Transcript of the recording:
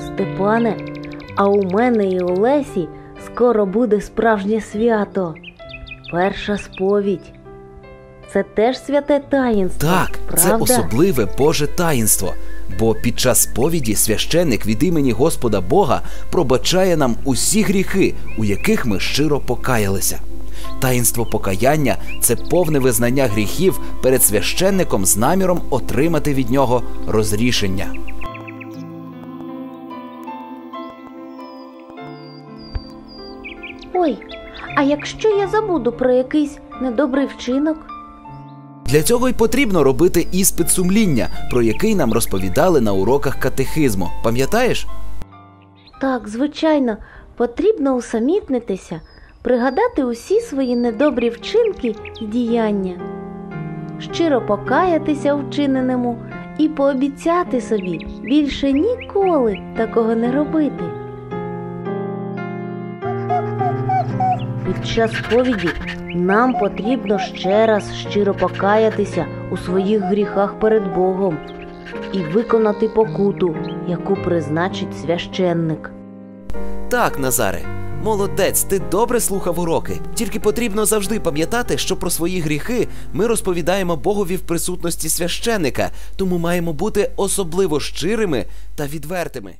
Степане, а у мене і у Лесі скоро буде справжнє свято. Перша сповідь. Це теж святе таїнство. Так, правда? це особливе Боже таїнство. Бо під час сповіді священник від імені Господа Бога пробачає нам усі гріхи, у яких ми щиро покаялися. Таїнство покаяння це повне визнання гріхів перед священником з наміром отримати від нього розрішення. Ой, а якщо я забуду про якийсь недобрий вчинок? Для цього й потрібно робити іспит сумління, про який нам розповідали на уроках катехизму. Пам'ятаєш? Так, звичайно, потрібно усамітнитися, пригадати усі свої недобрі вчинки і діяння, щиро покаятися вчиненому і пообіцяти собі більше ніколи такого не робити. Під час сповіді нам потрібно ще раз щиро покаятися у своїх гріхах перед Богом і виконати покуту, яку призначить священник. Так, Назаре. Молодець, ти добре слухав уроки. Тільки потрібно завжди пам'ятати, що про свої гріхи ми розповідаємо Богові в присутності священика, тому маємо бути особливо щирими та відвертими.